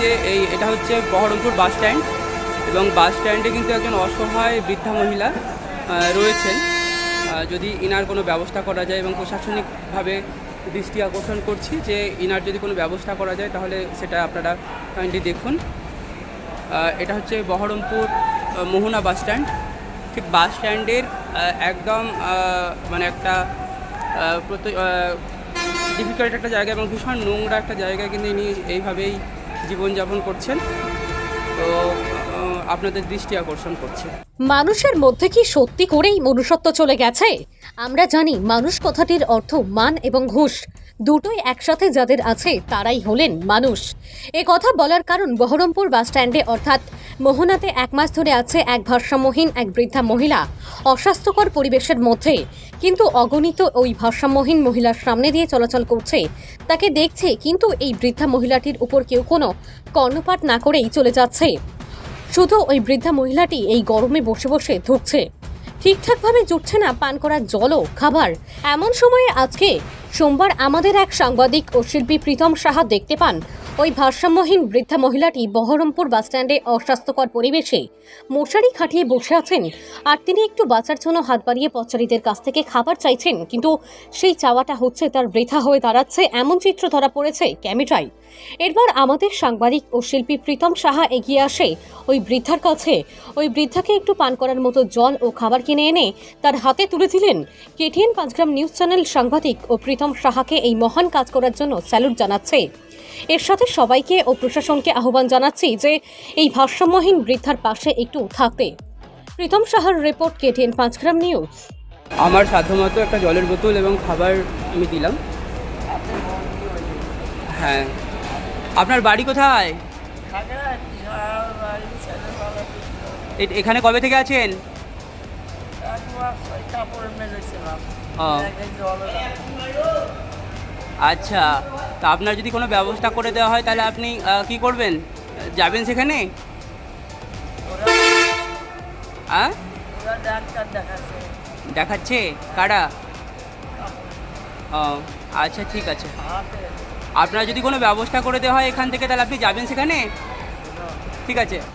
যে এই, এটা হচ্ছে বহরমপুর বাস স্ট্যান্ড এবং বাস স্ট্যান্ডে কিন্তু একজন অসহায় বৃদ্ধা মহিলা রয়েছেন। যদি ইনার কোনো ব্যবস্থা করা যায় এবং প্রশাসনিকভাবে দৃষ্টি আকর্ষণ করছি যে ইনার যদি কোনো ব্যবস্থা করা যায় তাহলে সেটা আপনারা কাইন্ডলি দেখুন। এটা হচ্ছে বহরমপুর মোহনা বাস স্ট্যান্ড। ঠিক বাস স্ট্যান্ডের একদম মানে একটা ডিফিকাল্ট একটা জায়গা এবং ভীষণ নোংরা একটা জায়গায় কিন্তু ইনি এইভাবেই জীবনযাপন করছেন। তো আপনাদের দৃষ্টি আকর্ষণ করছে। মানুষের মধ্যে কি সত্যি করেই মনুষ্যত্ব চলে গেছে? আমরা জানি মানুষ কথাটির অর্থ মান এবং ঘুষ। দুটোই একসাথে যাদের আছে, তারাই হলেন মানুষ। এ কথা বলার কারণ বহরমপুর বাস স্ট্যান্ডে অর্থাৎ মোহনাতে এক মাস ধরে আছে এক ভারসাম্যহীন এক বৃদ্ধা মহিলা। অস্বাস্থ্যকর পরিবেশের মধ্যে। কিন্তু অগণিত ওই ভারসাম্যহীন মহিলার সামনে দিয়ে চলাচল করছে। তাকে দেখছে, কিন্তু এই বৃদ্ধা মহিলাটির উপর কেউ কোনো কর্ণপাত না করেই চলে যাচ্ছে। শুধু ওই বৃদ্ধা মহিলাটি এই গরমে বসে বসে ধুকছে ঠিকঠাকভাবে জুটছে না পান করার জলও খাবার। এমন সময়ে আজকে সোমবার আমাদের এক সাংবাদিক ও শিল্পী প্রীতম সাহা দেখতে পান ওই ভারসাম্যহীন বৃদ্ধা মহিলাটি বহরমপুর বাসস্ট্যান্ডে অস্বাস্থ্যকর পরিবেশে মশারি খাটিয়ে বসে আছেন আর তিনি একটু বাঁচার জন্য হাত বাড়িয়ে পথচারীদের কাছ থেকে খাবার চাইছেন, কিন্তু সেই চাওয়াটা হচ্ছে তার বৃথা হয়ে দাঁড়াচ্ছে এমন চিত্র ধরা পড়েছে ক্যামেরায়। এরপর আমাদের সাংবাদিক ও শিল্পী প্রীতম সাহা এগিয়ে আসে ওই বৃদ্ধার কাছে। ওই বৃদ্ধাকে একটু পান করার মতো জল ও খাবার কিনে এনে তার হাতে তুলে দিলেন। কেটিএন পাঁচগ্রাম নিউজ চ্যানেল সাংবাদিক ও প্রীতম সাহাকে এই মহান কাজ করার জন্য স্যালুট জানাচ্ছে। এর সাথে সবাইকে ও প্রশাসনকে আহ্বান জানাচ্ছি যে এই ভারসাম্যহীন বৃদ্ধার পাশে একটু থাকতে। প্রীতম সাহার রিপোর্ট, কেটিএন পাঁচগ্রাম নিউজ। আমার সাধ্যমতো একটা জলের বোতল এবং খাবার আমি দিলাম। হ্যাঁ। আপনার বাড়ি কোথায়? এখানে কবে থেকে আছেন। আচ্ছা। তা আপনার যদি কোনো ব্যবস্থা করে দেওয়া হয়, তাহলে আপনি কি করবেন? যাবেন সেখানে? দেখাচ্ছে? কারা? ও আচ্ছা ঠিক আছে। আপনার যদি কোনো ব্যবস্থা করে দেওয়া হয় এখান থেকে, তাহলে আপনি যাবেন সেখানে? ঠিক আছে।